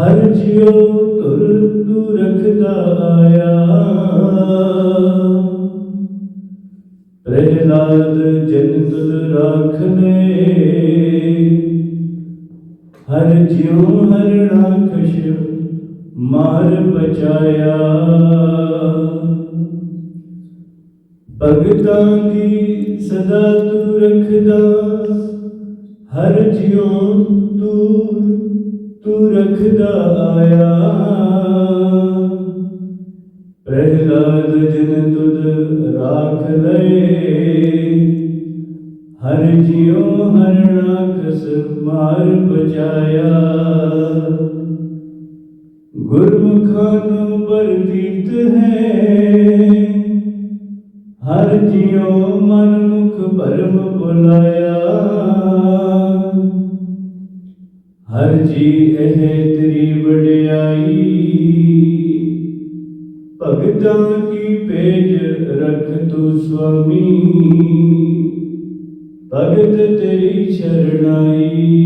ਹਰ ਜਿਉ ਤੁਰ ਤੂੰ ਰੱਖਦਾ ਆਇਆ। ਪ੍ਰਹਿਲਾਦ ਜਨ ਤੁਧ ਰਾਖਨੇ ਹਰ ਜਿਉ ਹਰ ਰਾਖਸ਼ ਮਾਰ ਬਚਾਇਆ ਭਗਤਾਂ ਦੀ ਸਦਾ ਤੂੰ ਰਖਦਾ, ਹਰ ਜਿਉ ਤੂੰ ਤੂੰ ਰੱਖਦਾ ਆਇਆ। ਪ੍ਰਹਿਲਾਦ ਜਨ ਤੁਧ ਰਾਖ ਲਏ, ਹਰ ਜਿਉ ਹਰ ਰਾਖਸ ਮਾਰ ਬਚਾਇਆ। ਗੁਰਮੁਖਾਂ ਨੂੰ ਵਰਦੀਤ ਹੈ, ਹਰ ਜਿਉ ਮਨ ਮੁਖ ਭਰਮ ਬੁਲਾਇਆ ਹਰ ਜੀ ਇਹ ਤੇਰੀ ਵਡਿਆਈ। ਭਗਤਾਂ ਕੀ ਪੇਜ ਰਖ ਤੂੰ ਸੁਆਮੀ? ਭਗਤ ਤੇਰੀ ਸ਼ਰਣਾਈ।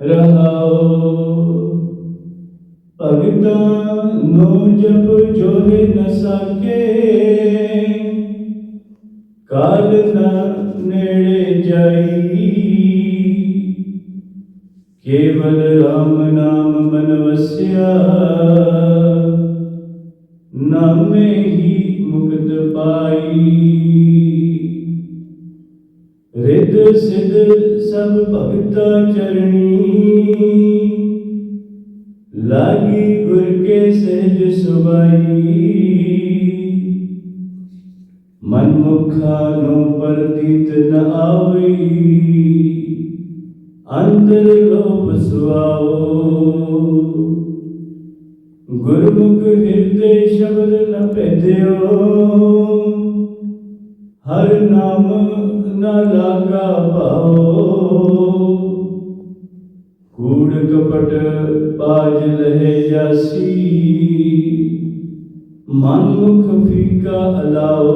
ਰਹਾਓ, ਭਗਤਾਂ ਨੂੰ ਜਪ ਜੋਹਿ ਨ ਸਕੇ। ਕਾਲ ਮਨ ਵਸਿਆ ਨਾਮੇ ਹੀ ਮੁਕਤ ਪਾਈ। ਰਿਦ ਸਿਧ ਸਭ ਭਗਤਾ ਚਰਣੀ। ਲਾਗੀ ਗੁਰ ਕੇ ਸਹਿਜ ਸੁਭਾਈ। ਮਨ ਮੁਖਾ ਨੂੰ ਪਰਦੀਤ ਨ ਆਵਈ। ਅੰਦਰ ਲੋਭ ਸੁਆਓ। ਗੁਰਮੁਖ ਹਿਰਦੇ ਸ਼ਬਦ ਨ ਭੇਦਿਓ। ਹਰ ਨਾਮ ਨ ਲਾਗਾ ਭਾਓ ਕੂੜ ਕਪਟ ਬਾਜ ਲਹਿ ਜਾਸੀ। ਮਨ ਮੁਖ ਫੀਕਾ ਅਲਾਓ।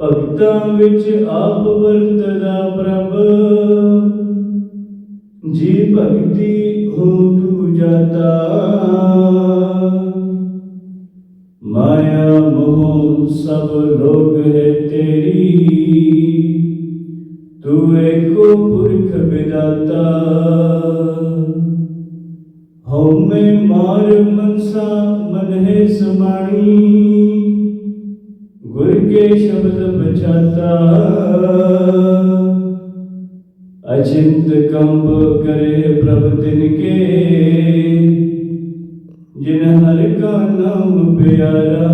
ਭਗਤਾਂ ਵਿੱਚ ਆਪ ਵਰਤਦਾ ਪ੍ਰਭ। ਜੀ ਭਗਤੀ ਹੋ ਤੂ ਜਾਤਾ। ਮਾਇਆ ਮੋਹ ਸਭ ਲੋਗ ਹੈ ਤੇਰੀ। ਤੂੰ ਏਕੋ ਪੁਰਖ ਵਿਦਾਤਾ। ਹਉਮੈ ਮਾਰ ਮਨਸਾ, ਮਨ ਹੈ ਸਮਾਣੀ। ਗੁਰ ਕੇ ਸ਼ਬਦ ਬਚਾਤਾ ਅਚਿੰਤ ਕੰਬ ਕਰੇ ਪ੍ਰਭ ਤਿਨ ਕੇ ਜਿਨ ਹਰ ਕਾ ਨਾਮ ਪਿਆਰਾ।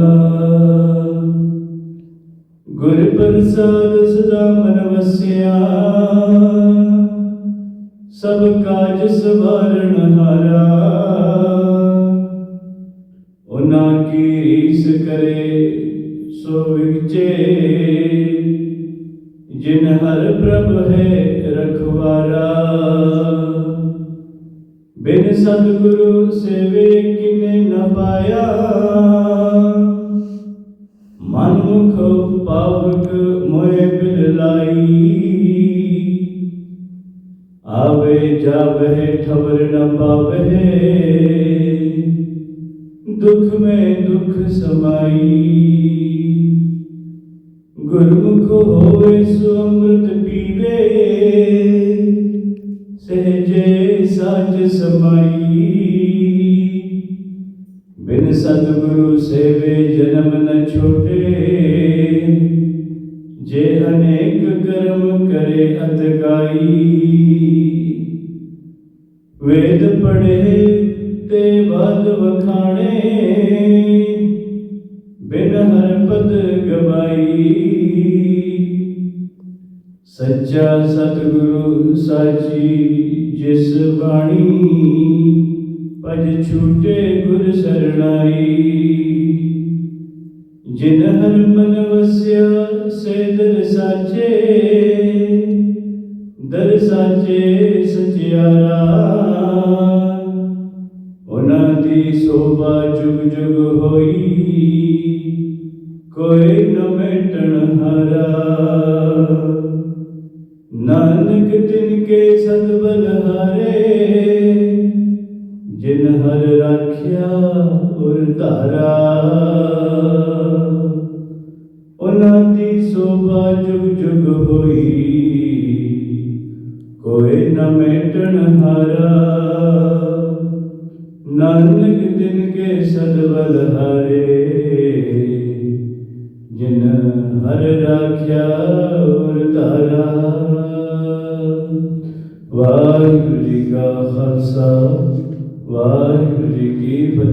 ਗੁਰ ਪ੍ਰਸਾਦ ਸਦਾ ਮਨ ਵਸਿਆ। ਸਭ ਕਾਜ ਸਵਾਰਨ ਹਾਰਾ। ਉਹਨਾਂ ਕੀ ਰੀਸ ਕਰੇ ਸੋ ਵਿਚੇ ਜਿਨ ਹਰ ਪ੍ਰਭ ਹੈ ਰਖਵਾਰਾ। ਬਿਨ ਸਤਿਗੁਰੂ ਸੇਵੇ ਕਿਨੇ ਨ ਪਾਇਆ। ਮਨ ਮੁਖ ਪਾਵਕ ਮੋਏ ਬਿਲ ਲਾਈ। ਆਵੇ ਜਾਵੇ ਠਵਰ ਨ ਪਾਵੇ। ਦੁਖ ਮੈਂ ਦੁਖ ਸਮਾਈ। ਗੁਰਮੁਖ ਹੋਵੇ ਸੋ ਅੰਮ੍ਰਿਤ ਪੀਵੇ, ਸਹਜੇ ਸਾਜ ਸਮਾਈ। ਬਿਨ ਸਤਿਗੁਰੂ ਸੇਵੇ ਜਨਮ ਨ ਛੋਟੇ, ਜੇ ਅਨੇਕ ਕਰਮ ਕਰੇ ਅਤਕਾਈ ਵੇਦ ਪੜ੍ਹੇ ਤੇ ਬਾਦ ਵਖਾਣੇ ਬਿਨ ਗਵਾਈ। ਸੱਚਾ ਸਤਿਗੁਰੂ ਸਾਚੀ ਜਿਸ ਬਾਣੀ ਭਜ ਛੂਟੇ ਗੁਰ ਸਰਣਾਈ। ਜਿਨ ਹਰ ਮਨ ਵਸਿਆ, ਸੇ ਦਰ ਸਾਚੇ। ਦਰ ਸਾਚੇ ਸਚਿਆਰਾ। ਉਹਨਾਂ ਦੀ ਸੋਭਾ ਜੁਗ ਜੁਗ ਹੋਈ। ਕੋਈ ਨ ਮੇਟਣ ਹਾਰਾ। ਨਾਨਕ ਤਿਨ ਕੇ ਸਤਬਲ ਹਾਰੇ ਜਿਨ ਹਰ ਰਾਖਿਆ ਉਰ ਧਾਰਾ। ਜਿਨ ਹਰ ਰਾਖਿਆ ਉਰ ਧਾਰਾ। ਵਾਹਿਗੁਰੂ ਜੀ ਕਾ ਖਾਲਸਾ ਵਾਹਿਗੁਰੂ ਜੀ ਕੀ ਫਤਿਹ।